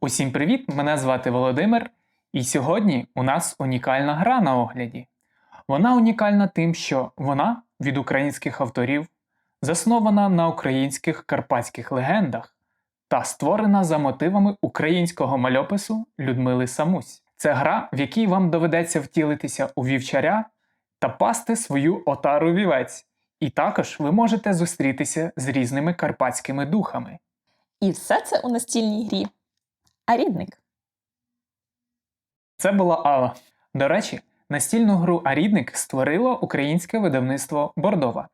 Усім привіт! Мене звати Володимир, і сьогодні у нас унікальна гра на огляді. Вона унікальна тим, що вона від українських авторів, заснована на українських карпатських легендах та створена за мотивами українського мальопису Людмили Самусь. Це гра, в якій вам доведеться втілитися у вівчаря та пасти свою отару вівець. І також ви можете зустрітися з різними карпатськими духами. І все це у настільній грі. А рідник. Це була Алла. До речі, настільну гру Арідник створило українське видавництво Бордова.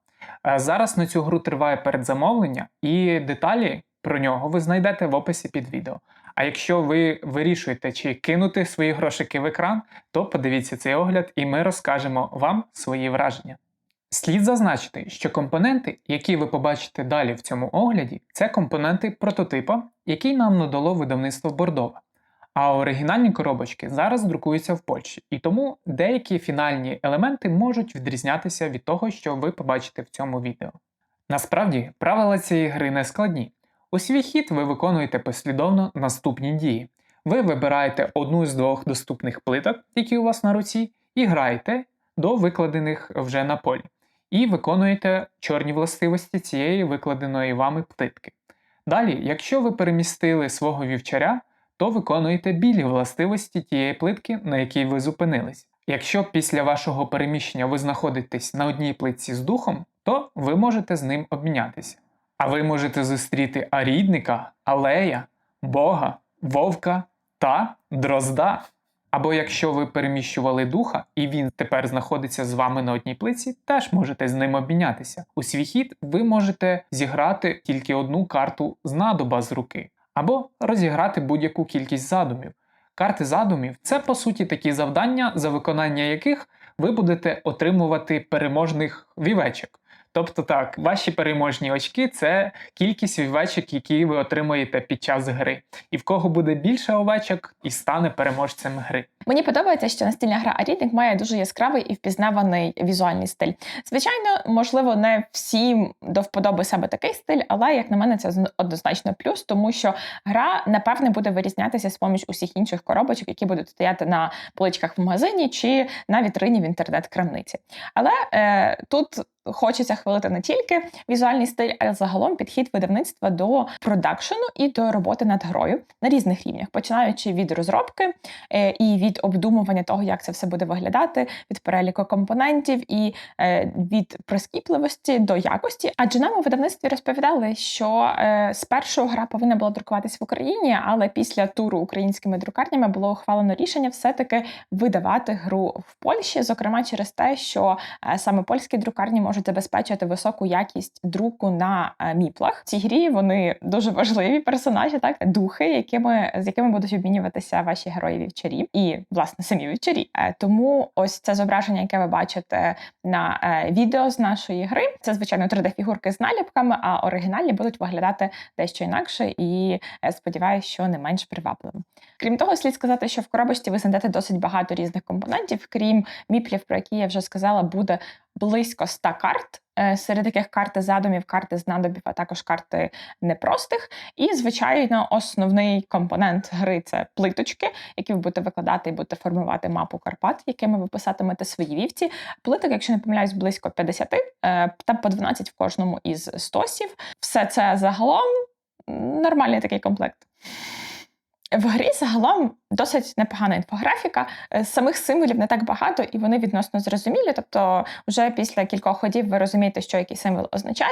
Зараз на цю гру триває передзамовлення, і деталі про нього ви знайдете в описі під відео. А якщо ви вирішуєте, чи кинути свої грошики в екран, то подивіться цей огляд, і ми розкажемо вам свої враження. Слід зазначити, що компоненти, які ви побачите далі в цьому огляді, це компоненти прототипа, який нам надало видавництво Бордова. А оригінальні коробочки зараз друкуються в Польщі, і тому деякі фінальні елементи можуть відрізнятися від того, що ви побачите в цьому відео. Насправді, правила цієї гри не складні. У свій хід ви виконуєте послідовно наступні дії. Ви вибираєте одну з двох доступних плиток, які у вас на руці, і граєте до викладених вже на полі, і виконуєте чорні властивості цієї викладеної вами плитки. Далі, якщо ви перемістили свого вівчаря, то виконуєте білі властивості тієї плитки, на якій ви зупинились. Якщо після вашого переміщення ви знаходитесь на одній плитці з духом, то ви можете з ним обмінятися. А ви можете зустріти арідника, алея, бога, вовка та дрозда. Або якщо ви переміщували духа, і він тепер знаходиться з вами на одній плиці, теж можете з ним обмінятися. У свій хід ви можете зіграти тільки одну карту з надоба з руки, або розіграти будь-яку кількість задумів. Карти задумів це по суті такі завдання, за виконання яких ви будете отримувати переможних вівечок. Тобто так, ваші переможні очки це кількість овечок, які ви отримуєте під час гри. І в кого буде більше овечок, і стане переможцем гри. Мені подобається, що настільна гра Арідник має дуже яскравий і впізнаваний візуальний стиль. Звичайно, можливо, не всім до вподоби саме такий стиль, але як на мене, це зн- однозначно плюс, тому що гра напевне буде вирізнятися з поміж усіх інших коробочок, які будуть стояти на поличках в магазині чи на вітрині в інтернет-крамниці. Але е, тут. Хочеться хвалити не тільки візуальний стиль, а й загалом підхід видавництва до продакшену і до роботи над грою на різних рівнях, починаючи від розробки е, і від обдумування того, як це все буде виглядати, від переліку компонентів і е, від прискіпливості до якості. Адже нам у видавництві розповідали, що е, спершу гра повинна була друкуватись в Україні, але після туру українськими друкарнями було ухвалено рішення все-таки видавати гру в Польщі, зокрема через те, що саме польські друкарні можуть забезпечувати високу якість друку на е, міплах. В цій грі вони дуже важливі персонажі, так духи, якими з якими будуть обмінюватися ваші герої вівчарі, і власне самі вівчарі. Е, Тому ось це зображення, яке ви бачите на е, відео з нашої гри. Це звичайно 3D-фігурки з наліпками, а оригінальні будуть виглядати дещо інакше, і сподіваюся, що не менш привабливо. Крім того, слід сказати, що в коробочці ви знайдете досить багато різних компонентів, крім міплів, про які я вже сказала, буде близько 100 карт. Е, Серед яких карти задумів, карти знадобів, а також карти непростих. І, звичайно, основний компонент гри це плиточки, які ви будете викладати і будете формувати мапу Карпат, якими ви писатимете свої вівці. Плиток, якщо не помиляюсь, близько 50, е, та по 12 в кожному із стосів. Все це загалом нормальний такий комплект. В грі загалом досить непогана інфографіка. Е, Самих символів не так багато, і вони відносно зрозумілі. Тобто, вже після кількох ходів ви розумієте, що який символ означає.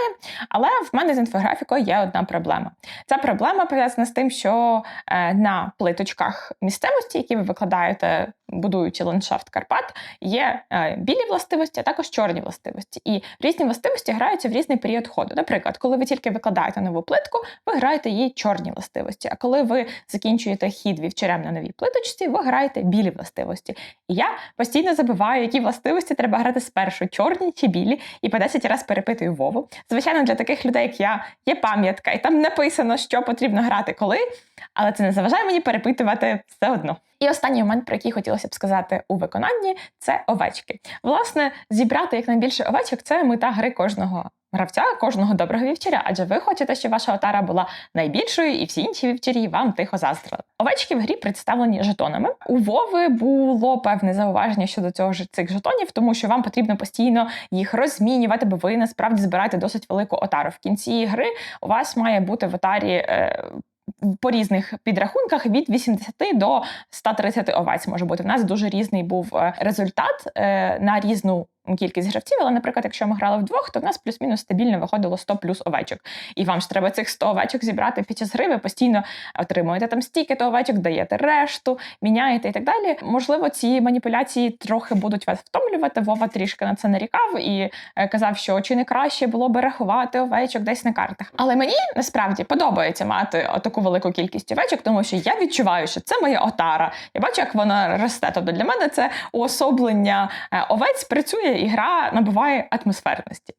Але в мене з інфографікою є одна проблема. Ця проблема пов'язана з тим, що е, на плиточках місцевості, які ви викладаєте, будуючи ландшафт Карпат, є е, білі властивості, а також чорні властивості. І різні властивості граються в різний період ходу. Наприклад, коли ви тільки викладаєте нову плитку, ви граєте її чорні властивості. А коли ви закінчуєте хід вівчарем на новій плиточці, ви граєте білі властивості. І я постійно забуваю, які властивості треба грати спершу, чорні чи білі, і по 10 разів перепитую Вову. Звичайно, для таких людей, як я, є пам'ятка, і там написано, що потрібно грати коли, але це не заважає мені перепитувати все одно. І останній момент, про який хотілося б сказати у виконанні, це овечки. Власне, зібрати якнайбільше овечок це мета гри кожного. Гравця кожного доброго вівчаря, адже ви хочете, щоб ваша отара була найбільшою, і всі інші вівчарі вам тихо заздрили. Овечки в грі представлені жетонами. У Вови було певне зауваження щодо цього цих жетонів, тому що вам потрібно постійно їх розмінювати, бо ви насправді збираєте досить велику отару. В кінці гри у вас має бути в отарі. Е, по різних підрахунках від 80 до 130 овець може бути. У нас дуже різний був е, результат е, на різну кількість гравців. Але, наприклад, якщо ми грали вдвох, то в нас плюс-мінус стабільно виходило 100 плюс овечок. І вам ж треба цих 100 овечок зібрати під час гри. Ви постійно отримуєте там стільки то овечок, даєте решту, міняєте і так далі. Можливо, ці маніпуляції трохи будуть вас втомлювати. Вова трішки на це нарікав і е, казав, що чи не краще було би рахувати овечок десь на картах. Але мені насправді подобається мати таку велику кількість овечок, тому що я відчуваю, що це моя отара. Я бачу, як вона росте. Тобто для мене це уособлення е, овець працює, і гра набуває атмосферності.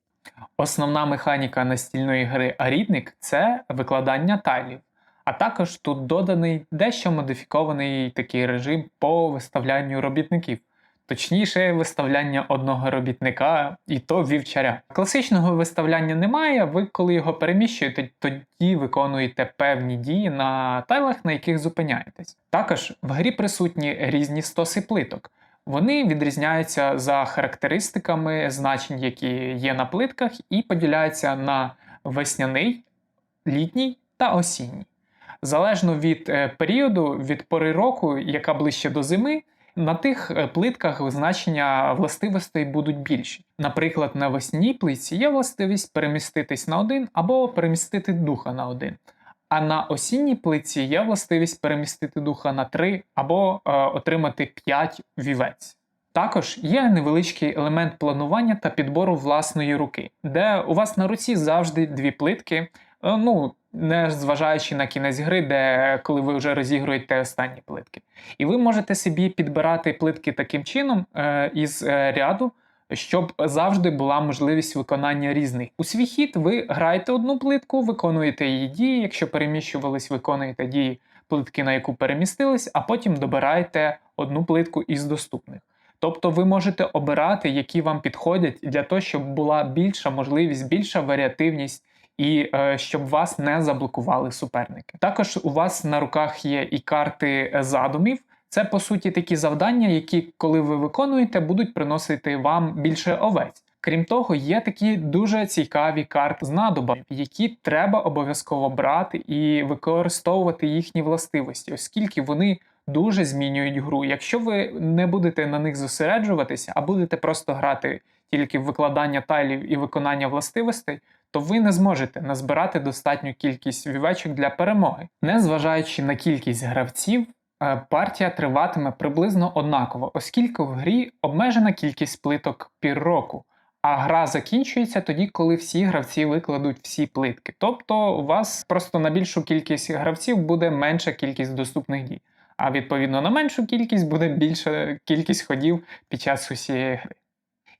Основна механіка настільної гри Арідник це викладання тайлів. А також тут доданий дещо модифікований такий режим по виставлянню робітників, точніше, виставляння одного робітника і то вівчаря. Класичного виставляння немає. Ви, коли його переміщуєте, тоді виконуєте певні дії на тайлах, на яких зупиняєтесь. Також в грі присутні різні стоси плиток. Вони відрізняються за характеристиками значень, які є на плитках, і поділяються на весняний, літній та осінній. Залежно від е, періоду, від пори року, яка ближче до зими, на тих е, плитках значення властивостей будуть більші. Наприклад, на весняній плитці є властивість переміститись на один або перемістити духа на один. А на осінній плитці є властивість перемістити духа на 3 або е, отримати 5 вівець. Також є невеличкий елемент планування та підбору власної руки, де у вас на руці завжди дві плитки. е, Ну, не зважаючи на кінець гри, де коли ви вже розігруєте останні плитки. І ви можете собі підбирати плитки таким чином е, із е, ряду, щоб завжди була можливість виконання різних. У свій хід ви граєте одну плитку, виконуєте її дії. Якщо переміщувались, виконуєте дії плитки, на яку перемістились, а потім добираєте одну плитку із доступних. Тобто ви можете обирати, які вам підходять для того, щоб була більша можливість, більша варіативність. І е, щоб вас не заблокували суперники. Також у вас на руках є і карти задумів. Це по суті такі завдання, які, коли ви виконуєте, будуть приносити вам більше овець. Крім того, є такі дуже цікаві карти з надобами, які треба обов'язково брати і використовувати їхні властивості, оскільки вони дуже змінюють гру. Якщо ви не будете на них зосереджуватися, а будете просто грати тільки в викладання тайлів і виконання властивостей, то ви не зможете назбирати достатню кількість вівечок для перемоги. Незважаючи на кількість гравців, партія триватиме приблизно однаково, оскільки в грі обмежена кількість плиток пір року. А гра закінчується тоді, коли всі гравці викладуть всі плитки. Тобто у вас просто на більшу кількість гравців буде менша кількість доступних дій. А відповідно на меншу кількість буде більша кількість ходів під час усієї гри.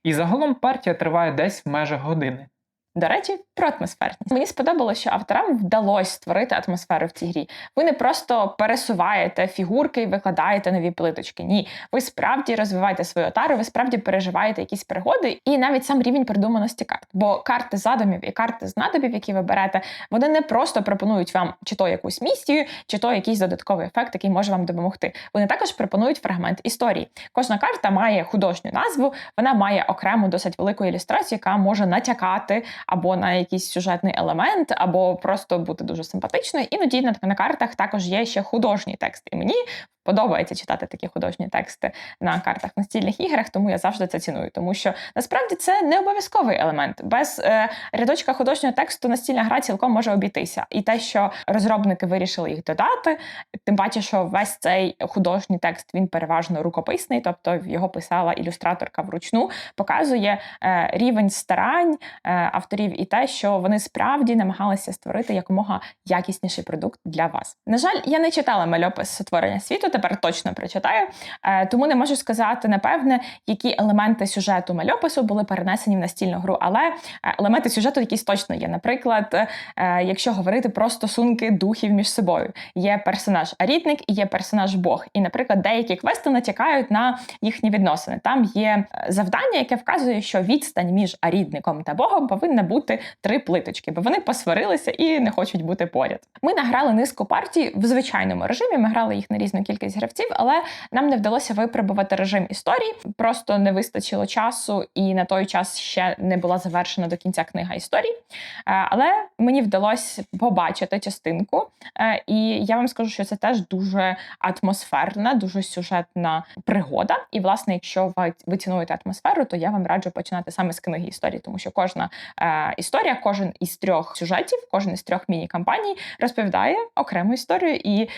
І загалом партія триває десь в межах години. До речі, про атмосферність. Мені сподобалося, що авторам вдалося створити атмосферу в цій грі. Ви не просто пересуваєте фігурки і викладаєте нові плиточки. Ні, ви справді розвиваєте свою отару, ви справді переживаєте якісь пригоди, і навіть сам рівень придуманості карт. Бо карти задумів і карти знадобів, які ви берете, вони не просто пропонують вам чи то якусь місію, чи то якийсь додатковий ефект, який може вам допомогти. Вони також пропонують фрагмент історії. Кожна карта має художню назву, вона має окрему досить велику ілюстрацію, яка може натякати або на якийсь сюжетний елемент, або просто бути дуже симпатичною. Іноді на, картах також є ще художній текст. І мені подобається читати такі художні тексти на картах настільних іграх, тому я завжди це ціную. Тому що насправді це не обов'язковий елемент. Без е, рядочка художнього тексту настільна гра цілком може обійтися. І те, що розробники вирішили їх додати, тим паче, що весь цей художній текст він переважно рукописний, тобто його писала ілюстраторка вручну, показує е, рівень старань е, авторів і те, що вони справді намагалися створити якомога якісніший продукт для вас. На жаль, я не читала мальопис сотворення світу, тепер точно прочитаю. Е, Тому не можу сказати напевне, які елементи сюжету мальопису були перенесені в настільну гру, але е, елементи сюжету якісь точно є. Наприклад, е, якщо говорити про стосунки духів між собою, є персонаж Арітник і є персонаж Бог. І, наприклад, деякі квести натякають на їхні відносини. Там є завдання, яке вказує, що відстань між арідником та Богом повинна бути три плиточки, бо вони посварилися і не хочуть бути поряд. Ми награли низку партій в звичайному режимі. Ми грали їх на різну кількість гравців, але нам не вдалося випробувати режим історії. Просто не вистачило часу, і на той час ще не була завершена до кінця книга історій. Е, Але мені вдалося побачити частинку, Е, і я вам скажу, що це теж дуже атмосферна, дуже сюжетна пригода. І, власне, якщо ви, цінуєте атмосферу, то я вам раджу починати саме з книги історії, тому що кожна е, історія, кожен із трьох сюжетів, кожен із трьох міні-кампаній розповідає окрему історію, і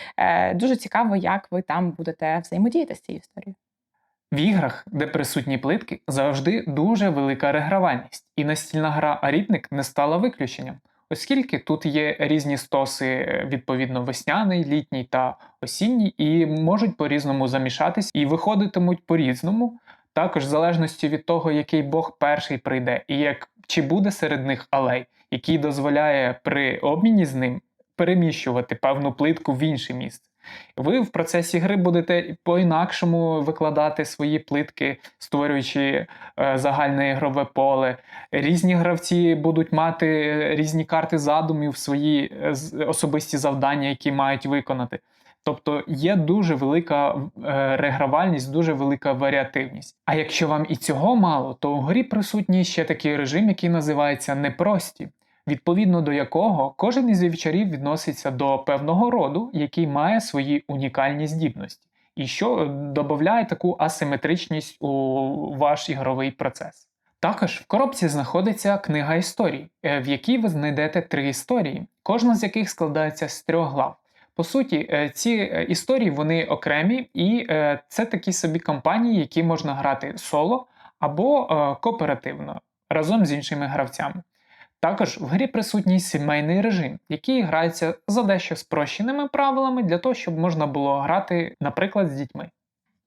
дуже цікаво, як ви там будете взаємодіяти з цією історією. В іграх, де присутні плитки, завжди дуже велика регравальність, і настільна гра Арітник не стала виключенням, оскільки тут є різні стоси, відповідно, весняний, літній та осінній, і можуть по-різному замішатись і виходитимуть по-різному. Також в залежності від того, який Бог перший прийде, і як чи буде серед них алей, який дозволяє при обміні з ним переміщувати певну плитку в інше місце. Ви в процесі гри будете по-інакшому викладати свої плитки, створюючи е, загальне ігрове поле. Різні гравці будуть мати різні карти задумів, свої е, особисті завдання, які мають виконати. Тобто є дуже велика е, регравальність, дуже велика варіативність. А якщо вам і цього мало, то у грі присутній ще такий режим, який називається непрості відповідно до якого кожен із вівчарів відноситься до певного роду, який має свої унікальні здібності, і що додає таку асиметричність у ваш ігровий процес. Також в коробці знаходиться книга історій, е, в якій ви знайдете три історії, кожна з яких складається з трьох глав. По суті, е, ці е, історії вони окремі, і е, це такі собі кампанії, які можна грати соло або е, кооперативно разом з іншими гравцями. Також в грі присутній сімейний режим, який грається за дещо спрощеними правилами для того, щоб можна було грати, наприклад, з дітьми.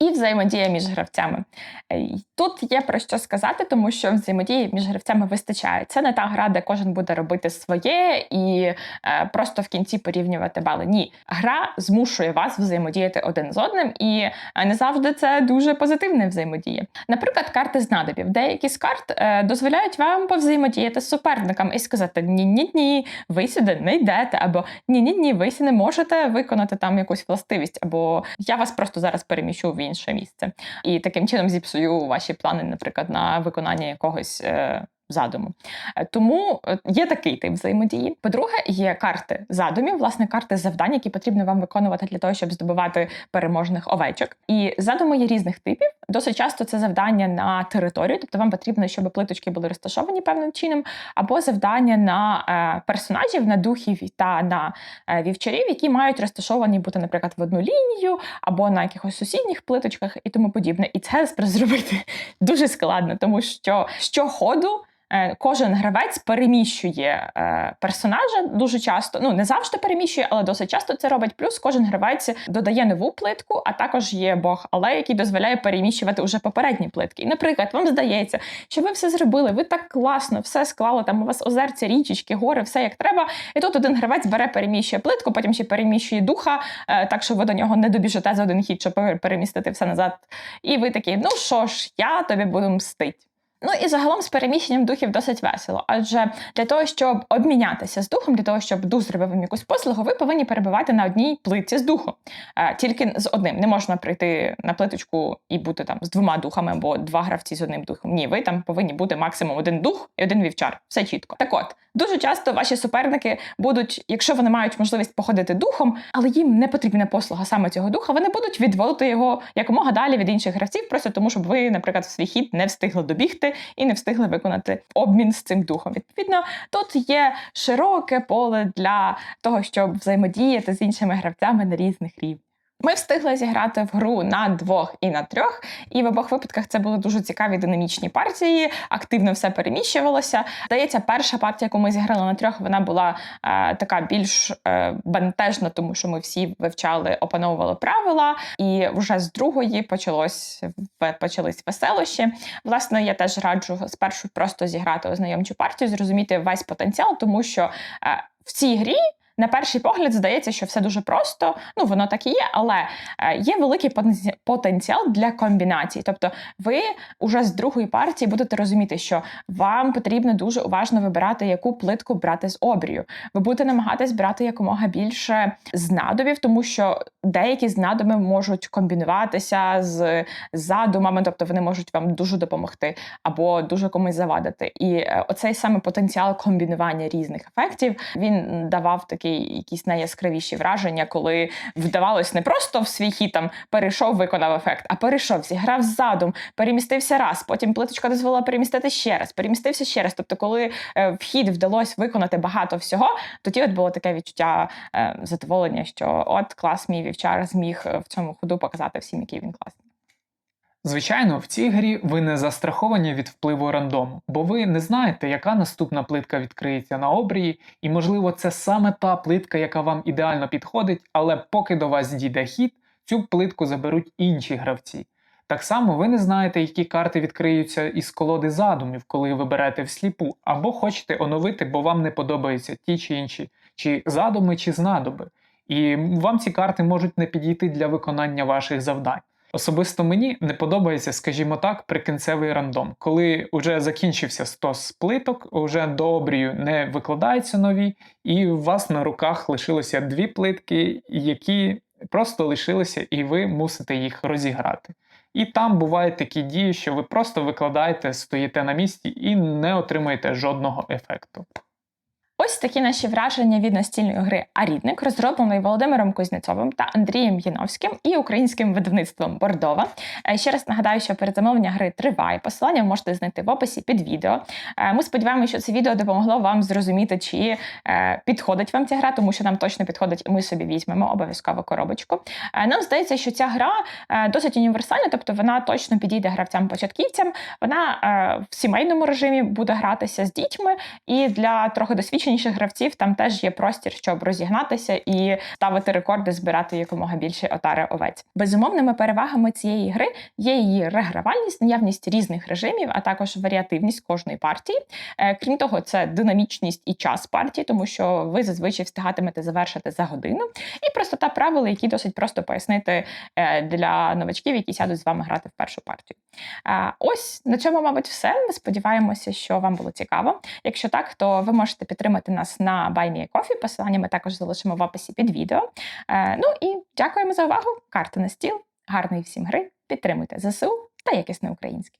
І взаємодія між гравцями. Е, Тут є про що сказати, тому що взаємодії між гравцями вистачає. Це не та гра, де кожен буде робити своє і е, просто в кінці порівнювати бали. Ні, гра змушує вас взаємодіяти один з одним, і е, не завжди це дуже позитивне взаємодія. Наприклад, карти знадобів. Деякі з карт дозволяють вам повзаємодіяти з суперником і сказати: ні, ні, ви сюди не йдете, або ні, ні, ви сюди не можете виконати там якусь властивість, або я вас просто зараз переміщу в інше місце. І таким чином зіпсую ваші плани, наприклад, на виконання якогось. Задуму. Е, Тому е, є такий тип взаємодії. По-друге, є карти задумів, власне, карти завдань, які потрібно вам виконувати для того, щоб здобувати переможних овечок. І задуми є різних типів. Досить часто це завдання на територію, тобто вам потрібно, щоб плиточки були розташовані певним чином, або завдання на е, персонажів, на духів та на вівчарів, які мають розташовані бути, наприклад, в одну лінію, або на якихось сусідніх плиточках і тому подібне. І це зробити дуже складно, тому що щоходу. Е, Кожен гравець переміщує е, персонажа дуже часто. Ну не завжди переміщує, але досить часто це робить. Плюс кожен гравець додає нову плитку, а також є бог, але який дозволяє переміщувати уже попередні плитки. І, наприклад, вам здається, що ви все зробили, ви так класно, все склали. Там у вас озерця, річечки, гори, все як треба. І тут один гравець бере, переміщує плитку, потім ще переміщує духа, е, так що ви до нього не добіжите за один хід, щоб перемістити все назад. І ви такі, ну що ж, я тобі буду мстить. Ну і загалом з переміщенням духів досить весело. Адже для того, щоб обмінятися з духом, для того, щоб дух зробив вам якусь послугу, ви повинні перебувати на одній плитці з духом. Е, тільки з одним. Не можна прийти на плиточку і бути там з двома духами або два гравці з одним духом. Ні, ви там повинні бути максимум один дух і один вівчар. Все чітко. Так от, дуже часто ваші суперники будуть, якщо вони мають можливість походити духом, але їм не потрібна послуга саме цього духа, вони будуть відводити його якомога далі від інших гравців, просто тому, щоб ви, наприклад, в свій хід не встигли добігти і не встигли виконати обмін з цим духом. Відповідно, тут є широке поле для того, щоб взаємодіяти з іншими гравцями на різних рівнях. Ми встигли зіграти в гру на двох і на трьох, і в обох випадках це були дуже цікаві динамічні партії. Активно все переміщувалося. Здається, перша партія, яку ми зіграли на трьох, вона була е, така більш е, бентежна, тому що ми всі вивчали, опановували правила. І вже з другої почалось почались веселощі. Власне, я теж раджу спершу просто зіграти ознайомчу партію, зрозуміти весь потенціал, тому що е, в цій грі. На перший погляд здається, що все дуже просто. Ну воно так і є, але е, є великий потенціал для комбінацій. Тобто, ви уже з другої партії будете розуміти, що вам потрібно дуже уважно вибирати, яку плитку брати з обрію. Ви будете намагатись брати якомога більше знадобів, тому що деякі знадоби можуть комбінуватися з задумами, тобто вони можуть вам дуже допомогти або дуже комусь завадити. І е, оцей саме потенціал комбінування різних ефектів він давав якісь найяскравіші враження, коли вдавалось не просто в свій хід там перейшов, виконав ефект, а перейшов, зіграв задум, перемістився раз, потім плиточка дозволила перемістити ще раз, перемістився ще раз. Тобто, коли е, в хід вдалося виконати багато всього, тоді от було таке відчуття е, задоволення, що от клас мій вівчар зміг е, в цьому ходу показати всім, який він класний. Звичайно, в цій грі ви не застраховані від впливу рандому, бо ви не знаєте, яка наступна плитка відкриється на обрії, і, можливо, це саме та плитка, яка вам ідеально підходить, але поки до вас дійде хід, цю плитку заберуть інші гравці. Так само ви не знаєте, які карти відкриються із колоди задумів, коли ви берете всліпу, або хочете оновити, бо вам не подобаються ті чи інші, чи задуми, чи знадоби. І вам ці карти можуть не підійти для виконання ваших завдань. Особисто мені не подобається, скажімо так, прикінцевий рандом, коли вже закінчився стос плиток, вже до обрію не викладаються нові, і у вас на руках лишилося дві плитки, які просто лишилися, і ви мусите їх розіграти. І там бувають такі дії, що ви просто викладаєте, стоїте на місці і не отримаєте жодного ефекту. Ось такі наші враження від настільної гри Арідник, розробленої Володимиром Кузнєцовим та Андрієм Яновським і українським видавництвом Бордова. Е, Ще раз нагадаю, що передзамовлення гри триває. Посилання можете знайти в описі під відео. Е, Ми сподіваємося, що це відео допомогло вам зрозуміти, чи е, підходить вам ця гра, тому що нам точно підходить, і ми собі візьмемо обов'язково коробочку. Нам здається, що ця гра досить універсальна, тобто вона точно підійде гравцям-початківцям. Вона в сімейному режимі буде гратися з дітьми, і для трохи досвідченіших гравців там теж є простір, щоб розігнатися і ставити рекорди, збирати якомога більше отари овець. Безумовними перевагами цієї гри є її регравальність, наявність різних режимів, а також варіативність кожної партії. Е, Крім того, це динамічність і час партії, тому що ви зазвичай встигатимете завершити за годину, і простота правил, які досить просто пояснити е, для новачків, які сядуть з вами грати в першу партію. Е, Ось на цьому, мабуть, все. Ми сподіваємося, що вам було цікаво. Якщо так, то ви можете підтримати нас на BuyMeACoffee. Посилання ми також залишимо в описі під відео. Е, Ну і дякуємо за увагу. Карта на стіл. Гарної всім гри. Підтримуйте ЗСУ та якісне українське.